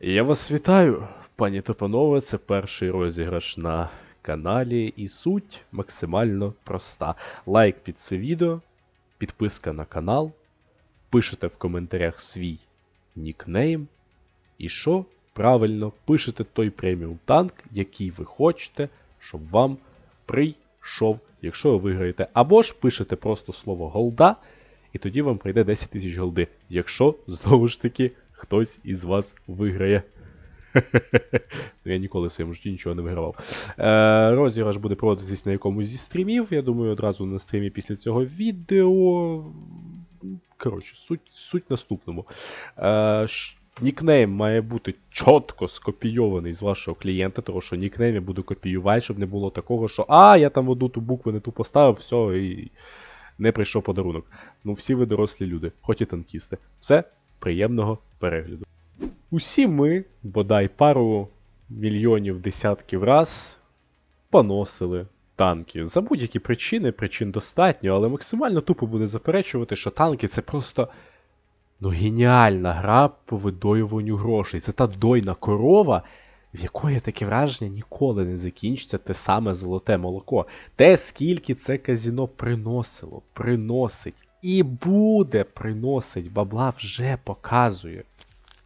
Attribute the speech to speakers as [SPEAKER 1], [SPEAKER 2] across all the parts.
[SPEAKER 1] Я вас вітаю, пані та панове. Це перший розіграш на каналі, і суть максимально проста. Лайк під це відео, підписка на канал, пишете в коментарях свій нікнейм. І що? Правильно, пишете той преміум танк, який ви хочете, щоб вам прийшов, якщо ви виграєте. Або ж пишете просто слово голда, і тоді вам прийде 10 тисяч голди, якщо знову ж таки хтось із вас виграє. Ну, Я ніколи в своєму житті нічого не вигравав. Е, розіграш буде проводитись на якомусь зі стрімів. Я думаю, одразу на стрімі після цього відео. Коротше, суть, суть наступному. Е, нікнейм має бути чітко скопійований з вашого клієнта, тому що нікнейм я буду копіювати, щоб не було такого, що а, я там одну ту букву не ту поставив, все, і не прийшов подарунок. Ну, всі ви дорослі люди, хоч і танкісти. Все, приємного перегляду. Усі ми, бодай пару мільйонів десятків раз, поносили танки. За будь-які причини, причин достатньо, але максимально тупо буде заперечувати, що танки це просто ну, геніальна гра по видоюванню грошей. Це та дойна корова, в якої таке враження ніколи не закінчиться те саме золоте молоко. Те, скільки це казіно приносило, приносить і буде приносить бабла, вже показує.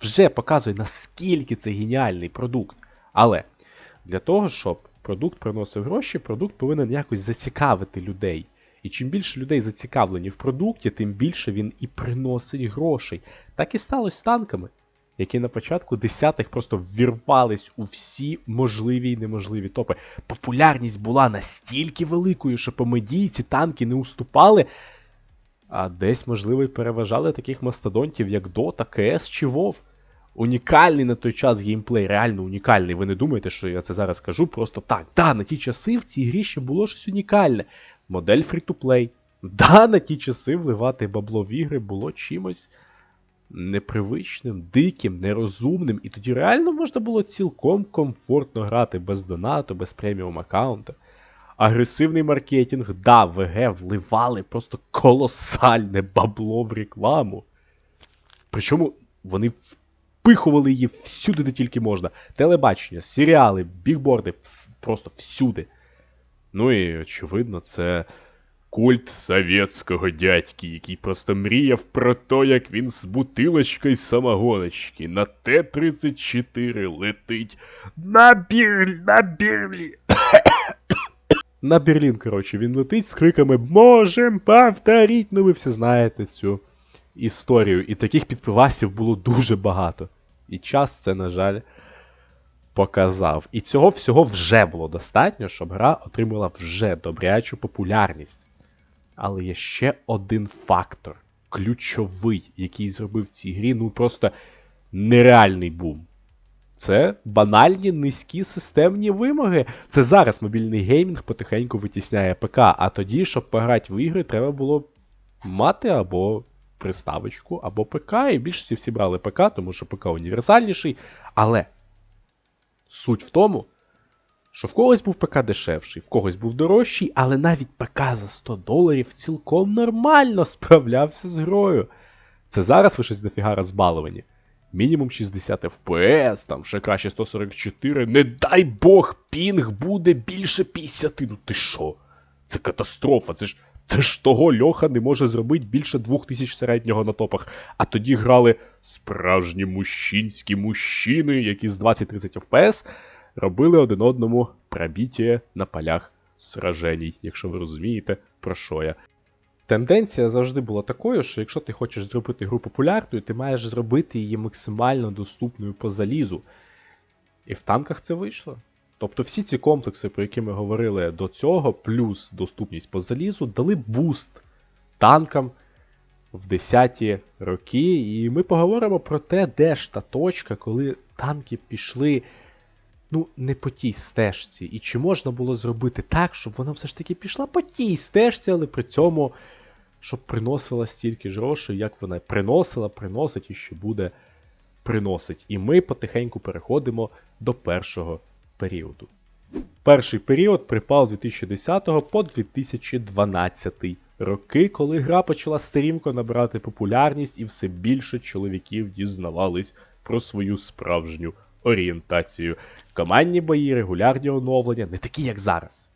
[SPEAKER 1] Вже показує, наскільки це геніальний продукт. Але для того, щоб продукт приносив гроші, продукт повинен якось зацікавити людей. І чим більше людей зацікавлені в продукті, тим більше він і приносить грошей. Так і сталося з танками, які на початку десятих просто ввірвались у всі можливі і неможливі топи. Популярність була настільки великою, що по медії ці танки не уступали, а десь, можливо, й переважали таких мастодонтів, як Dota, CS чи WoW. Унікальний на той час геймплей, реально унікальний. Ви не думаєте, що я це зараз кажу просто так. Да, на ті часи в цій грі ще було щось унікальне. Модель free-to-play. Да, на ті часи вливати бабло в ігри було чимось непривичним, диким, нерозумним. І тоді реально можна було цілком комфортно грати без донату, без преміум аккаунта. Агресивний маркетинг, да, ВГ вливали просто колосальне бабло в рекламу. Причому вони впихували її всюди, де тільки можна. Телебачення, серіали, бігборди, просто всюди. Ну і, очевидно, це культ совєтського дядьки, який просто мріяв про те, як він з бутилочкою самогоночки на Т-34 летить на Бірль, на Бірлі. На Берлін, коротше, він летить з криками Можем повторіть. Ну, ви всі знаєте цю історію. І таких підпивасів було дуже багато. І час це, на жаль, показав. І цього всього вже було достатньо, щоб гра отримала вже добрячу популярність. Але є ще один фактор, ключовий, який зробив цій грі, ну просто нереальний бум. Це банальні низькі системні вимоги. Це зараз мобільний геймінг потихеньку витісняє ПК, а тоді, щоб пограти в ігри, треба було мати або приставочку, або ПК. І більшості всі брали ПК, тому що ПК універсальніший. Але суть в тому, що в когось був ПК дешевший, в когось був дорожчий, але навіть ПК за 100 доларів цілком нормально справлявся з грою. Це зараз ви щось дофіга розбаловані. Мінімум 60 FPS, там ще краще 144. Не дай Бог, пінг буде більше 50. Ну ти що? Це катастрофа. Це ж це ж того Льоха не може зробити більше 2000 середнього на топах. А тоді грали справжні мужчинські мужчини, які з 20-30 FPS робили один одному пробіття на полях сраженій, якщо ви розумієте, про що я. Тенденція завжди була такою, що якщо ти хочеш зробити гру популярною, ти маєш зробити її максимально доступною по залізу. І в танках це вийшло. Тобто всі ці комплекси, про які ми говорили до цього, плюс доступність по залізу, дали буст танкам в 10-ті роки. І ми поговоримо про те, де ж та точка, коли танки пішли ну, не по тій стежці. І чи можна було зробити так, щоб вона все ж таки пішла по тій стежці, але при цьому, щоб приносила стільки ж грошей, як вона приносила, приносить і ще буде приносить. І ми потихеньку переходимо до першого періоду. Перший період припав з 2010 по 2012 роки, коли гра почала стрімко набирати популярність і все більше чоловіків дізнавались про свою справжню орієнтацію. Командні бої, регулярні оновлення, не такі, як зараз.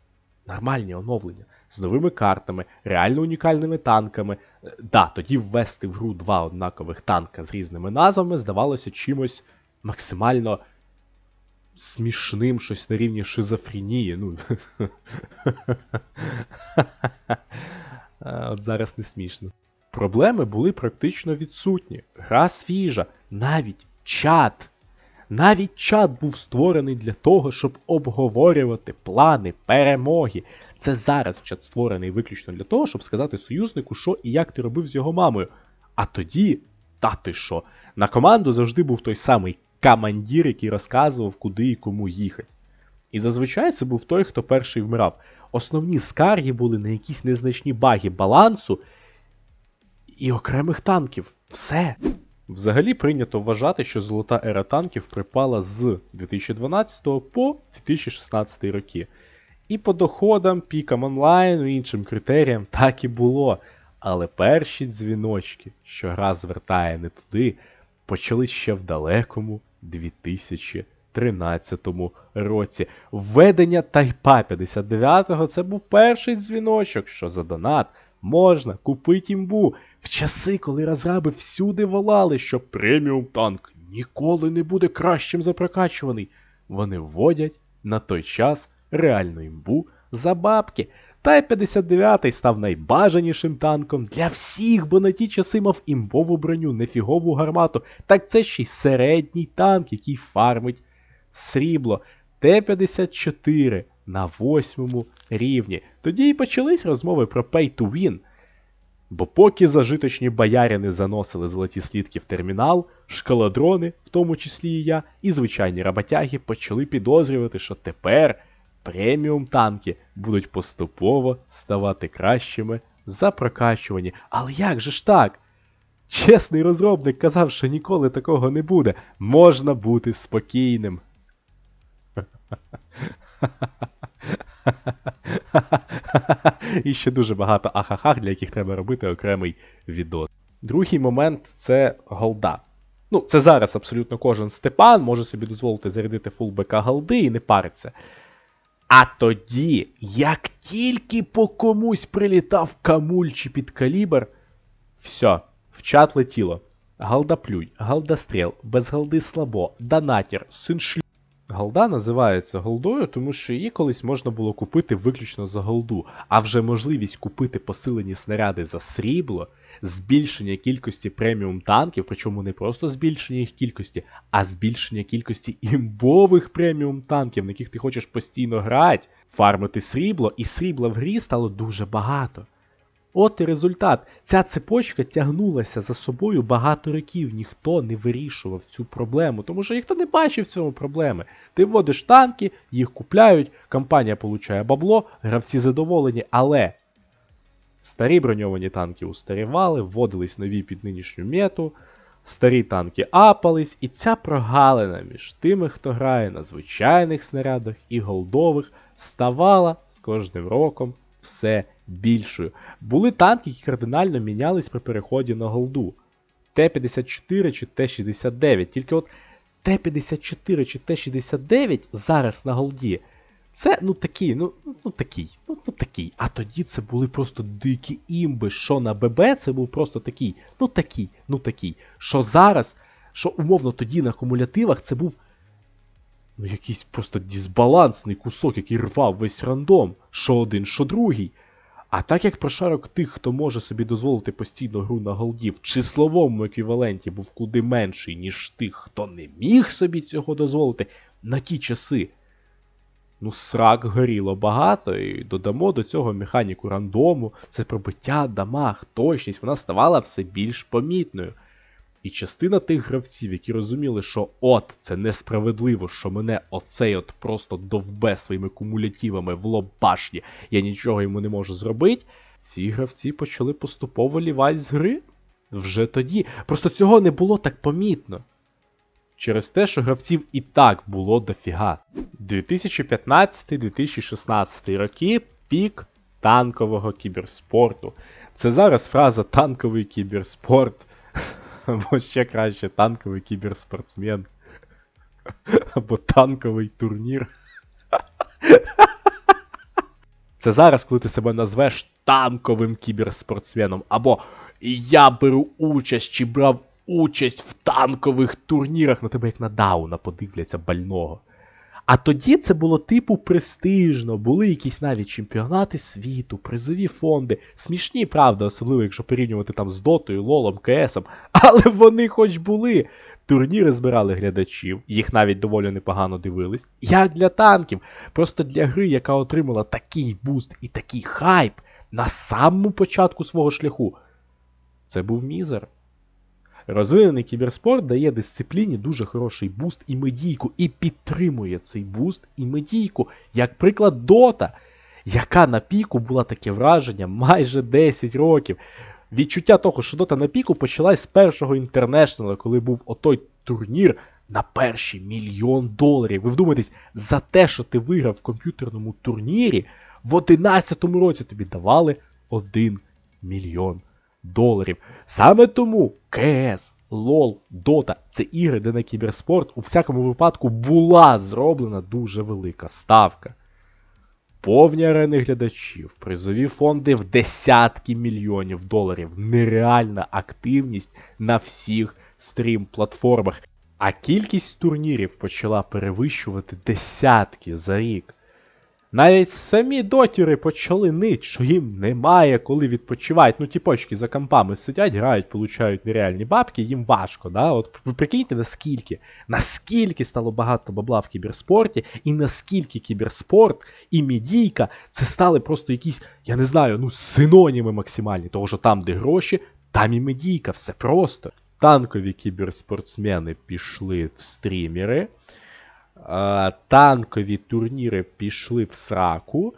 [SPEAKER 1] Нормальні оновлення з новими картами, реально унікальними танками. Е, Да, тоді ввести в гру два однакових танка з різними назвами здавалося чимось максимально смішним, щось на рівні шизофренії. Ну. От зараз не смішно. Проблеми були практично відсутні. Гра свіжа, навіть чат. Навіть чат був створений для того, щоб обговорювати плани перемоги. Це зараз чат створений виключно для того, щоб сказати союзнику, що і як ти робив з його мамою. А тоді, та ти що, на команду завжди був той самий командір, який розказував, куди і кому їхати. І зазвичай це був той, хто перший вмирав. Основні скарги були на якісь незначні баги балансу і окремих танків. Все. Взагалі прийнято вважати, що золота ера танків припала з 2012 по 2016 роки. І по доходам, пікам онлайну і іншим критеріям так і було. Але перші дзвіночки, що гра звертає не туди, почались ще в далекому 2013 році. Введення Тайпа 59-го це був перший дзвіночок, що за донат можна купити імбу. Часи, коли розраби всюди волали, що преміум танк ніколи не буде кращим за прокачуваний. Вони вводять на той час реальну імбу за бабки. Та 59 став найбажанішим танком для всіх, бо на ті часи мав імбову броню, нефігову гармату. Так це ще й середній танк, який фармить срібло. Т-54 на восьмому рівні. Тоді й почались розмови про pay to win. Бо поки зажиточні боярини заносили золоті слідки в термінал, шкаладрони, в тому числі і я, і звичайні роботяги почали підозрювати, що тепер преміум танки будуть поступово ставати кращими за прокачувані. Але як же ж так? Чесний розробник казав, що ніколи такого не буде. Можна бути спокійним. І ще дуже багато ахахах, для яких треба робити окремий відос. Другий момент це голда. Ну, це зараз абсолютно кожен Степан може собі дозволити зарядити фул БК голди і не париться. А тоді, як тільки по комусь прилітав камуль чи під калібр, все, в чат летіло. Галда плюй, галда стріл, без галди слабо, донатір, син шлю. Голда називається голдою, тому що її колись можна було купити виключно за голду, а вже можливість купити посилені снаряди за срібло, збільшення кількості преміум танків, причому не просто збільшення їх кількості, а збільшення кількості імбових преміум танків, на яких ти хочеш постійно грати, фармити срібло, і срібла в грі стало дуже багато. От і результат. Ця цепочка тягнулася за собою багато років. Ніхто не вирішував цю проблему, тому що ніхто не бачив в цьому проблеми. Ти вводиш танки, їх купляють, компанія получає бабло, гравці задоволені, але старі броньовані танки устарівали, вводились нові під нинішню мету, старі танки апались, і ця прогалина між тими, хто грає на звичайних снарядах і голдових, ставала з кожним роком все більшою. Були танки, які кардинально мінялись при переході на голду. Т-54 чи Т-69. Тільки от Т-54 чи Т-69 зараз на голді. Це ну такий, ну ну такий, ну, ну такий. А тоді це були просто дикі імби. Що на ББ це був просто такий, ну такий, ну такий. Що зараз, що умовно тоді на кумулятивах це був ну якийсь просто дисбалансний кусок, який рвав весь рандом. Що один, що другий. А так як прошарок тих, хто може собі дозволити постійну гру на голді в числовому еквіваленті був куди менший, ніж тих, хто не міг собі цього дозволити на ті часи. Ну, срак горіло багато, і додамо до цього механіку рандому, це пробиття, дамаг, точність, вона ставала все більш помітною. І частина тих гравців, які розуміли, що от це несправедливо, що мене оцей от просто довбе своїми кумулятивами в лоб башні, я нічого йому не можу зробити. Ці гравці почали поступово лівати з гри вже тоді. Просто цього не було так помітно. Через те, що гравців і так було дофіга. 2015-2016 роки пік танкового кіберспорту. Це зараз фраза танковий кіберспорт. Або ще краще танковий кіберспортсмен. Або танковий турнір. Це зараз, коли ти себе назвеш танковим кіберспортсменом, або я беру участь чи брав участь в танкових турнірах, на тебе як на дауна подивляться больного. А тоді це було типу престижно, були якісь навіть чемпіонати світу, призові фонди. Смішні, правда, особливо якщо порівнювати там з Дотою, Лолом, КСом. Але вони хоч були. Турніри збирали глядачів, їх навіть доволі непогано дивились. Як для танків, просто для гри, яка отримала такий буст і такий хайп на самому початку свого шляху. Це був мізер. Розвинений кіберспорт дає дисципліні дуже хороший буст і медійку, і підтримує цей буст і медійку, як приклад Дота, яка на піку була таке враження майже 10 років. Відчуття того, що Дота на піку почалась з першого інтернешнала, коли був отой турнір на перший мільйон доларів. Ви вдумайтесь, за те, що ти виграв в комп'ютерному турнірі, в 11-му році тобі давали 1 мільйон доларів. Саме тому КС, ЛОЛ, Дота це ігри, де на кіберспорт у всякому випадку була зроблена дуже велика ставка. Повні арени глядачів, призові фонди в десятки мільйонів доларів, нереальна активність на всіх стрім-платформах. А кількість турнірів почала перевищувати десятки за рік. Навіть самі дотіри почали нить, що їм немає коли відпочивають. Ну, ті почки за компами сидять, грають, получають нереальні бабки, їм важко. Да? От ви прикиньте, наскільки, наскільки стало багато бабла в кіберспорті, і наскільки кіберспорт і медійка це стали просто якісь, я не знаю, ну, синоніми максимальні. Того, що там, де гроші, там і медійка, все просто. Танкові кіберспортсмени пішли в стрімери. Е, танкові турніри пішли в сраку,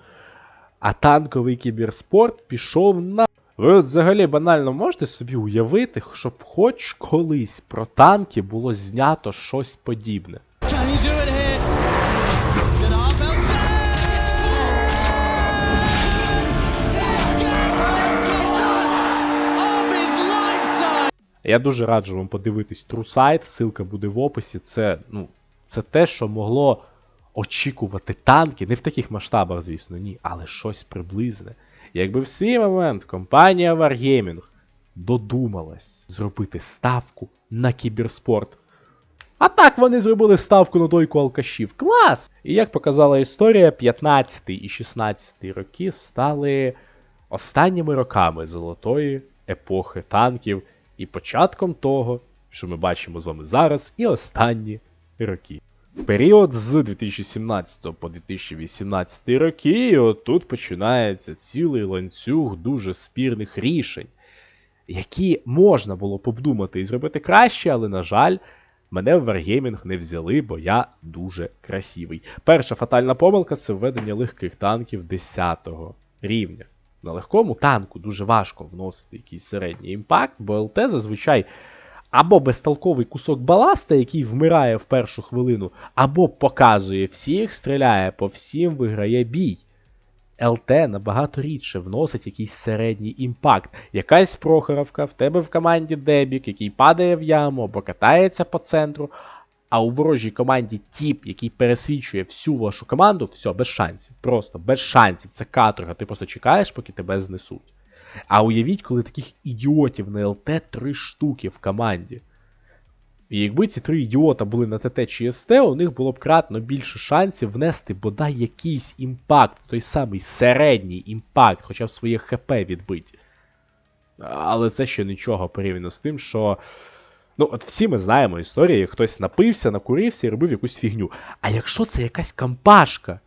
[SPEAKER 1] а танковий кіберспорт пішов на. Ви от взагалі банально можете собі уявити, щоб хоч колись про танки було знято щось подібне. Я дуже раджу вам подивитись TrueSight, ссылка буде в описі. Це, ну, це те, що могло очікувати танки, не в таких масштабах, звісно, ні, але щось приблизне. Якби в свій момент компанія Wargaming додумалась зробити ставку на кіберспорт. А так вони зробили ставку на дойку алкашів. Клас! І як показала історія, 15 і 16 роки стали останніми роками золотої епохи танків і початком того, що ми бачимо з вами зараз, і останні роки. Період з 2017 по 2018 роки, і отут починається цілий ланцюг дуже спірних рішень, які можна було б обдумати і зробити краще, але, на жаль, мене в Wargaming не взяли, бо я дуже красивий. Перша фатальна помилка це введення легких танків 10 рівня. На легкому танку дуже важко вносити якийсь середній імпакт, бо ЛТ зазвичай або безтолковий кусок баласта, який вмирає в першу хвилину, або показує всіх, стріляє по всім, виграє бій. ЛТ набагато рідше вносить якийсь середній імпакт. Якась Прохоровка, в тебе в команді Дебік, який падає в яму або катається по центру. А у ворожій команді тіп, який пересвічує всю вашу команду, все, без шансів. Просто без шансів. Це каторга. Ти просто чекаєш, поки тебе знесуть. А уявіть, коли таких ідіотів на ЛТ три штуки в команді. І якби ці три ідіота були на ТТ чи СТ, у них було б кратно більше шансів внести бодай якийсь імпакт, той самий середній імпакт, хоча б своє ХП відбити. Але це ще нічого порівняно з тим, що. Ну, от всі ми знаємо історії, як хтось напився, накурився і робив якусь фігню. А якщо це якась компашка,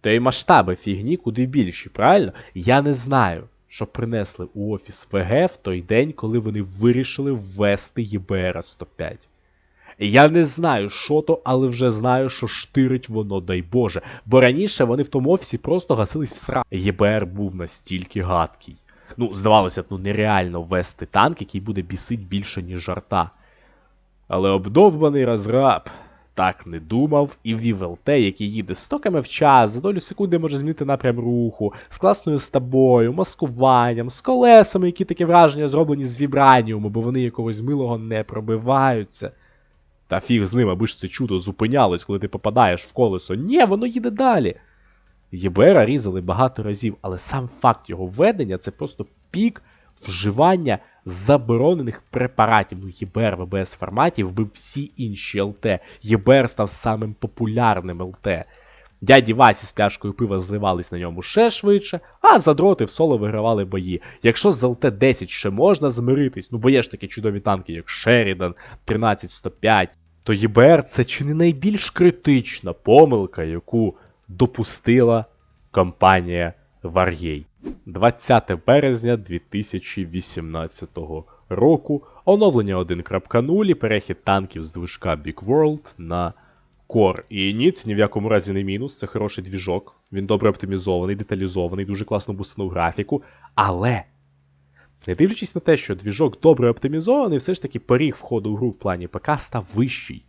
[SPEAKER 1] то і масштаби фігні куди більші, правильно? Я не знаю, що принесли у офіс ВГ в той день, коли вони вирішили ввести ЄБР 105. Я не знаю, що то, але вже знаю, що штирить воно, дай Боже. Бо раніше вони в тому офісі просто гасились в сра. ЄБР був настільки гадкий. Ну, здавалося б, ну нереально ввести танк, який буде бісить більше, ніж жарта. Але обдовбаний розраб так не думав і ввів ЛТ, який їде стоками в час, за долю секунди може змінити напрям руху, з класною стабою, маскуванням, з колесами, які таке враження зроблені з вібраніуму, бо вони якогось милого не пробиваються. Та фіг з ним, аби ж це чудо зупинялось, коли ти попадаєш в колесо. Ні, воно їде далі. ЄБРа різали багато разів, але сам факт його введення це просто пік вживання заборонених препаратів. Ну, ЄБР в АБС форматі вбив всі інші ЛТ. ЄБР став самим популярним ЛТ. Дяді Васі з пляшкою пива зливались на ньому ще швидше, а задроти в соло вигравали бої. Якщо з ЛТ 10 ще можна змиритись, ну бо є ж такі чудові танки, як Шерідан 13105, то ЄБР це чи не найбільш критична помилка, яку допустила компанія Вар'єй. 20 березня 2018 року. Оновлення 1.0 і перехід танків з движка Big World на Core. І ні, це ні в якому разі не мінус, це хороший двіжок. Він добре оптимізований, деталізований, дуже класно бустанув графіку. Але, не дивлячись на те, що двіжок добре оптимізований, все ж таки поріг входу в гру в плані ПК став вищий.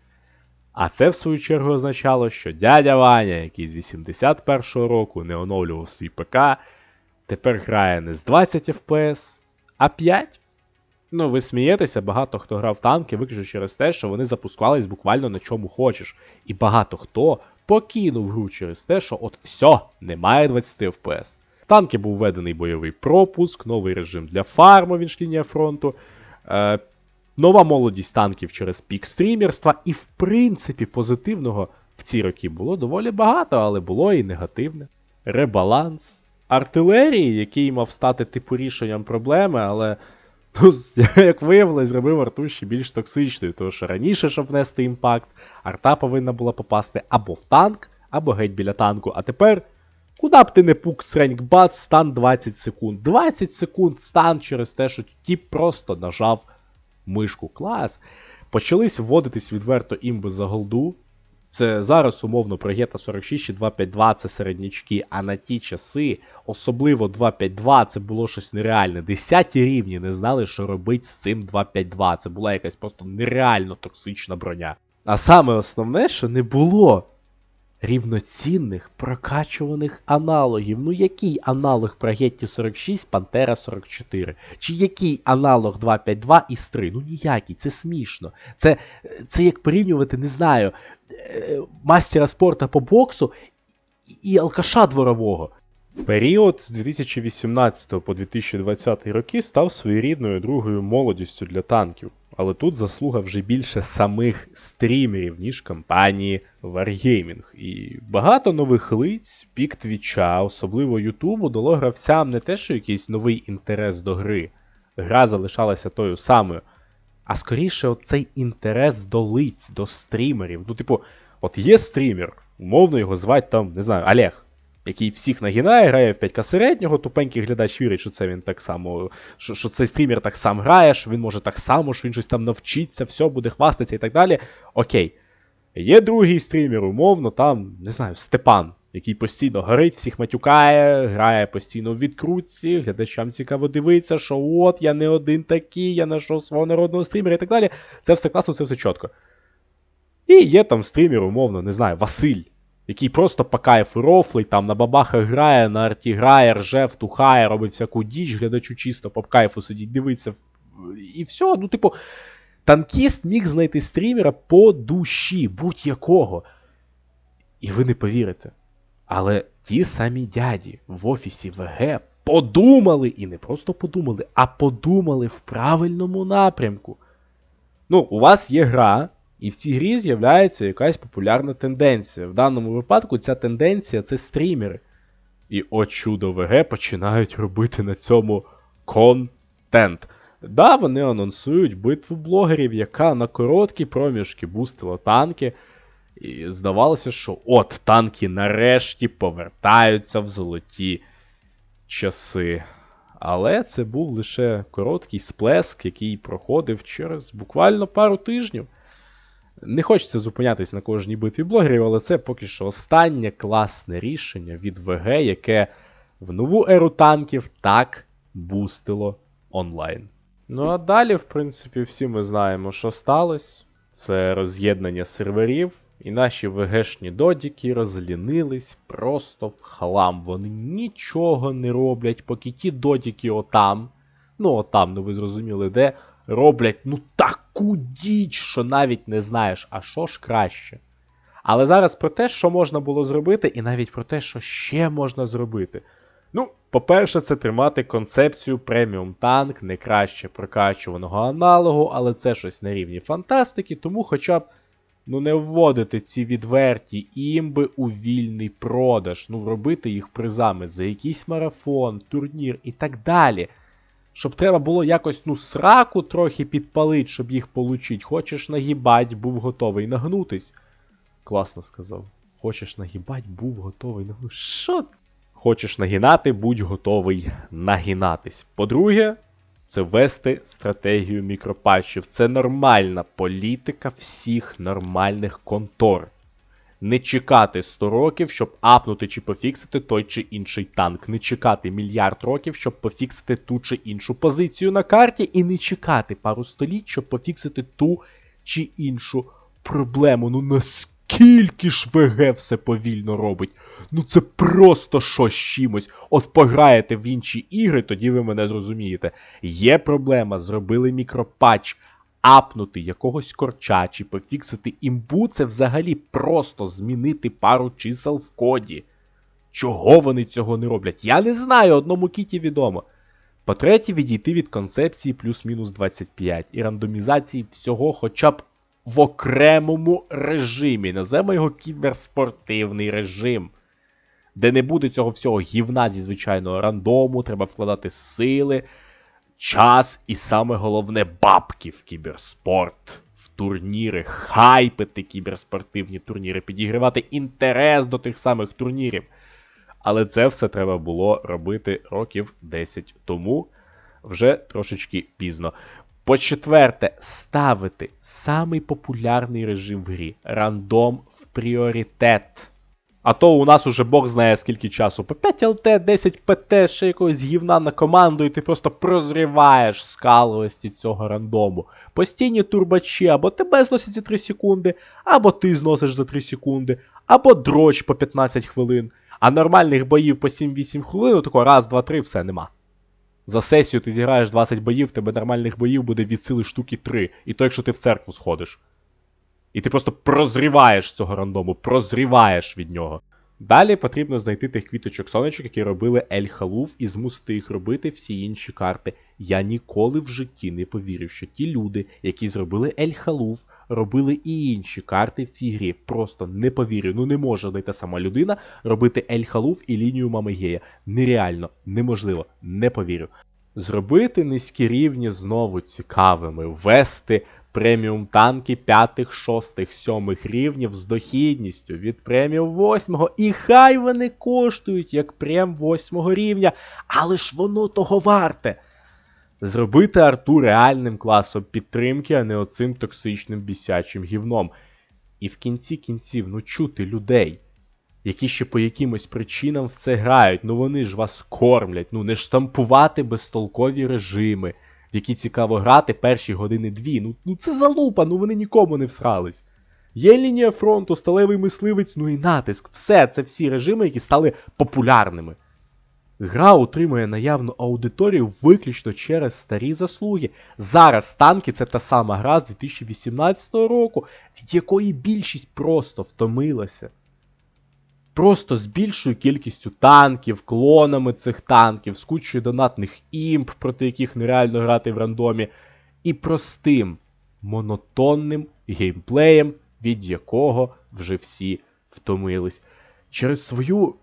[SPEAKER 1] А це, в свою чергу, означало, що дядя Ваня, який з 81-го року не оновлював свій ПК, тепер грає не з 20 FPS, а 5. Ну, ви смієтеся, багато хто грав танки виключно через те, що вони запускались буквально на чому хочеш. І багато хто покинув гру через те, що от все, немає 20 FPS. В танки був введений бойовий пропуск, новий режим для фарму, він ж лінія фронту. Нова молодість танків через пік стрімерства, і в принципі позитивного в ці роки було доволі багато, але було і негативне. Ребаланс. Артилерії, який мав стати типу рішенням проблеми, але, ну, як виявилось, зробив арту ще більш токсичною, тому що раніше, щоб внести імпакт, арта повинна була попасти або в танк, або геть біля танку. А тепер, куди б ти не пук среньк бац, стан 20 секунд. 20 секунд стан через те, що тіп просто нажав мишку клас. Почались вводитись відверто імби за голду. Це зараз умовно Прогета 46 чи 252 це середнячки, а на ті часи, особливо 252, це було щось нереальне. Десяті рівні не знали, що робити з цим 252. Це була якась просто нереально токсична броня. А саме основне, що не було рівноцінних прокачуваних аналогів. Ну який аналог Прогетті 46, Пантера 44? Чи який аналог 252 із 3? Ну ніякий, це смішно. Це, це як порівнювати, не знаю, е, мастера спорта по боксу і алкаша дворового. Період з 2018 по 2020 роки став своєрідною другою молодістю для танків. Але тут заслуга вже більше самих стрімерів, ніж компанії Wargaming. І багато нових лиць, пік твіча, особливо Ютубу, дало гравцям не те, що якийсь новий інтерес до гри. Гра залишалася тою самою. А скоріше, оцей інтерес до лиць, до стрімерів. Ну, типу, от є стрімер, умовно його звать там, не знаю, Олег, який всіх нагинає, грає в 5К середнього, тупенький глядач вірить, що це він так само, що, що цей стрімер так сам грає, що він може так само, що він щось там навчиться, все буде хвастатися і так далі. Окей. Є другий стрімер, умовно, там, не знаю, Степан, який постійно горить, всіх матюкає, грає постійно в відкрутці, глядачам цікаво дивитися, що от я не один такий, я знайшов свого народного стрімера і так далі. Це все класно, це все чітко. І є там стрімер, умовно, не знаю, Василь, який просто по кайфу рофлить, там на бабахах грає, на арті грає, рже, втухає, робить всяку діч, глядачу чисто по кайфу сидіть, дивиться. І все. Ну, типу, танкіст міг знайти стрімера по душі, будь-якого. І ви не повірите. Але ті самі дяді в офісі ВГ подумали, і не просто подумали, а подумали в правильному напрямку. Ну, у вас є гра, і в цій грі з'являється якась популярна тенденція. В даному випадку ця тенденція це стрімери. І о чудо ВГ починають робити на цьому контент. Да, вони анонсують битву блогерів, яка на короткі проміжки бустила танки. І здавалося, що от танки нарешті повертаються в золоті часи. Але це був лише короткий сплеск, який проходив через буквально пару тижнів. Не хочеться зупинятись на кожній битві блогерів, але це поки що останнє класне рішення від ВГ, яке в нову еру танків так бустило онлайн. Ну а далі, в принципі, всі ми знаємо, що сталося. Це роз'єднання серверів, і наші ВГшні додіки розлінились просто в хлам. Вони нічого не роблять, поки ті додіки отам, ну отам, ну ви зрозуміли, де, роблять ну таку діч, що навіть не знаєш, а що ж краще. Але зараз про те, що можна було зробити, і навіть про те, що ще можна зробити. Ну, по-перше, це тримати концепцію преміум танк, не краще прокачуваного аналогу, але це щось на рівні фантастики, тому хоча б ну, не вводити ці відверті імби у вільний продаж, ну, робити їх призами за якийсь марафон, турнір і так далі. Щоб треба було якось ну сраку трохи підпалити, щоб їх получить. Хочеш нагибать, був готовий нагнутись. Класно сказав. Хочеш нагибать, був готовий нагнутись. Що? Хочеш нагинати, будь готовий нагинатись. По-друге, це ввести стратегію мікропатчів. Це нормальна політика всіх нормальних контор. Не чекати 100 років, щоб апнути чи пофіксити той чи інший танк. Не чекати мільярд років, щоб пофіксити ту чи іншу позицію на карті, і не чекати пару століть, щоб пофіксити ту чи іншу проблему. Ну наскільки ж ВГ все повільно робить? Ну це просто щось з чимось. От пограєте в інші ігри, тоді ви мене зрозумієте. Є проблема, зробили мікропатч. Апнути якогось корча чи пофіксити імбу це взагалі просто змінити пару чисел в коді. Чого вони цього не роблять? Я не знаю, одному кіті відомо. По-третє, відійти від концепції плюс-мінус 25 і рандомізації всього хоча б в окремому режимі. Назвемо його кіберспортивний режим. Де не буде цього всього гівна зі звичайного рандому, треба вкладати сили, час і саме головне бабки в кіберспорт, в турніри, хайпити кіберспортивні турніри, підігривати інтерес до тих самих турнірів. Але це все треба було робити років 10 тому, вже трошечки пізно. По-четверте, ставити самий популярний режим в грі рандом в пріоритет. А то у нас уже Бог знає скільки часу. По 5 ЛТ, 10 ПТ, ще якогось гівна на команду, і ти просто прозріваєш скаловості цього рандому. Постійні турбачі, або тебе зносять за 3 секунди, або ти зносиш за 3 секунди, або дроч по 15 хвилин. А нормальних боїв по 7-8 хвилин, отако раз, два, три, все нема. За сесію ти зіграєш 20 боїв, тебе нормальних боїв буде від сили штуки 3. І то, якщо ти в церкву сходиш. І ти просто прозріваєш цього рандому, прозріваєш від нього. Далі потрібно знайти тих квіточок сонечок, які робили Ель Халуф, і змусити їх робити всі інші карти. Я ніколи в житті не повірив, що ті люди, які зробили Ель Халуф, робили і інші карти в цій грі. Просто не повірю. Ну не може й та сама людина робити Ель Халуф і лінію Мамигея. Нереально, неможливо, не повірю. Зробити низькі рівні знову цікавими, ввести преміум танки 5, 6, 7 рівнів з дохідністю від преміум 8. І хай вони коштують як прем 8 рівня, але ж воно того варте. Зробити арту реальним класом підтримки, а не оцим токсичним бісячим гівном. І в кінці кінців, ну чути людей, які ще по якимось причинам в це грають, ну вони ж вас кормлять, ну не штампувати безтолкові режими, в які цікаво грати перші години дві. Ну, ну це залупа, ну вони нікому не всрались. Є лінія фронту, сталевий мисливець, ну і натиск. Все, це всі режими, які стали популярними. Гра утримує наявну аудиторію виключно через старі заслуги. Зараз танки це та сама гра з 2018 року, від якої більшість просто втомилася. Просто з більшою кількістю танків, клонами цих танків, з кучою донатних імп, проти яких нереально грати в рандомі, і простим монотонним геймплеєм, від якого вже всі втомились. Через свою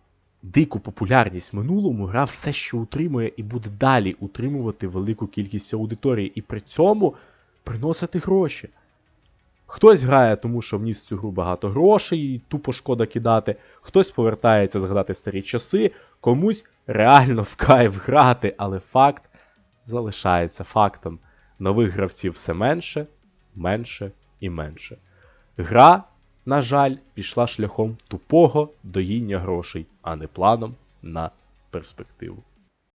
[SPEAKER 1] дику популярність в минулому гра все ще утримує і буде далі утримувати велику кількість аудиторії, і при цьому приносити гроші. Хтось грає, тому що вніс в цю гру багато грошей, і тупо шкода кидати, хтось повертається згадати старі часи, комусь реально в кайф грати, але факт залишається фактом. Нових гравців все менше, менше і менше. Гра, на жаль, пішла шляхом тупого доїння грошей, а не планом на перспективу.